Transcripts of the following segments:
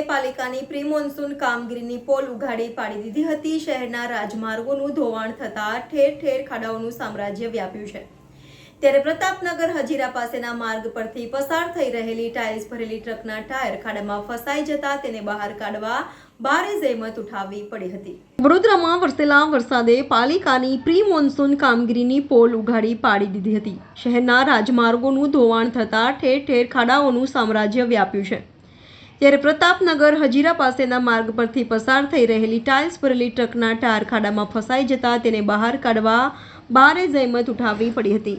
પાલિકાની pre monsoon કામગીરીની pole ઉઘાડી પાડી દીધી હતી. શહેરના રાજમાર્ગોનું ધોવાણ થતાં ઠેર ઠેર ખાડાઓનું સામ્રાજ્ય વ્યાપ્યું છે. ત્યારે પ્રતાપનગર હજીરા પાસેના માર્ગ પરથી પસાર થઈ રહેલી ટાઇલ્સ ભરેલી ટ્રકના ટાયર ખાડામાં ફસાઈ જતા તેને બહાર કાઢવા ભારે જહેમત ઉઠાવવી પડી હતી. વડોદરામાં વરસેલા વરસાદે પાલિકાની પ્રી મોન્સૂન કામગીરીની પોલ ઉઘાડી પાડી દીધી હતી. શહેરના રાજમાર્ગોનું ધોવાણ થતાં ઠેર ઠેર ખાડાઓનું સામ્રાજ્ય વ્યાપ્યું છે. ત્યારે પ્રતાપનગર હજીરા પાસેના માર્ગ પરથી પસાર થઈ રહેલી ટાઇલ્સ ભરેલી ટ્રકના ટાયર ખાડામાં ફસાઈ જતા તેને બહાર કાઢવા ભારે જહેમત ઉઠાવવી પડી હતી.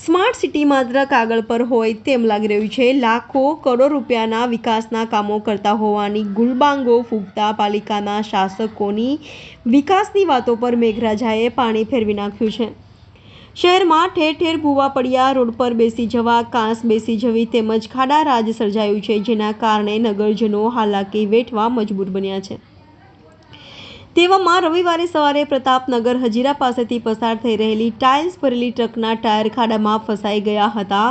સ્માર્ટ સિટી માત્ર કાગળ પર હોય તેમ લાગી રહ્યું છે. લાખો કરોડ રૂપિયાના વિકાસના કામો કરતા હોવાની ગુલબાંગો ફૂંકતા પાલિકાના શાસકોની વિકાસની વાતો પર મેઘરાજાએ પાણી ફેરવી નાખ્યું છે. શહેરમાં ઠેર ઠેર ભૂવા પડ્યા, રોડ પર બેસી જવા, કાંસ બેસી જવી તેમજ ખાડા રાજ સર્જાયું છે, જેના કારણે નગરજનો હાલાકી વેઠવા મજબૂર બન્યા છે. તેવામાં રવિવારે સવારે પ્રતાપનગર હજીરા પાસેથી પસાર થઈ રહેલી ટાઇલ્સ ભરેલી ટ્રકના ટાયર ખાડામાં ફસાઈ ગયા હતા.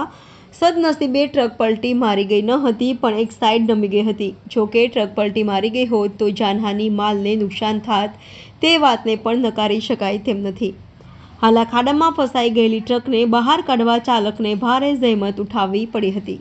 સદનસીબે ટ્રક પલટી મારી ગઈ ન હતી, પણ એક સાઈડ નમી ગઈ હતી. જો કે ટ્રક પલટી મારી ગઈ હોત તો જાનહાની માલને નુકસાન થાત, તે વાતને પણ નકારી શકાય તેમ નથી. હાલ ખાડામાં ફસાઈ ગયેલી ટ્રકને બહાર કાઢવા ચાલકને ભારે જહેમત ઉઠાવવી પડી હતી.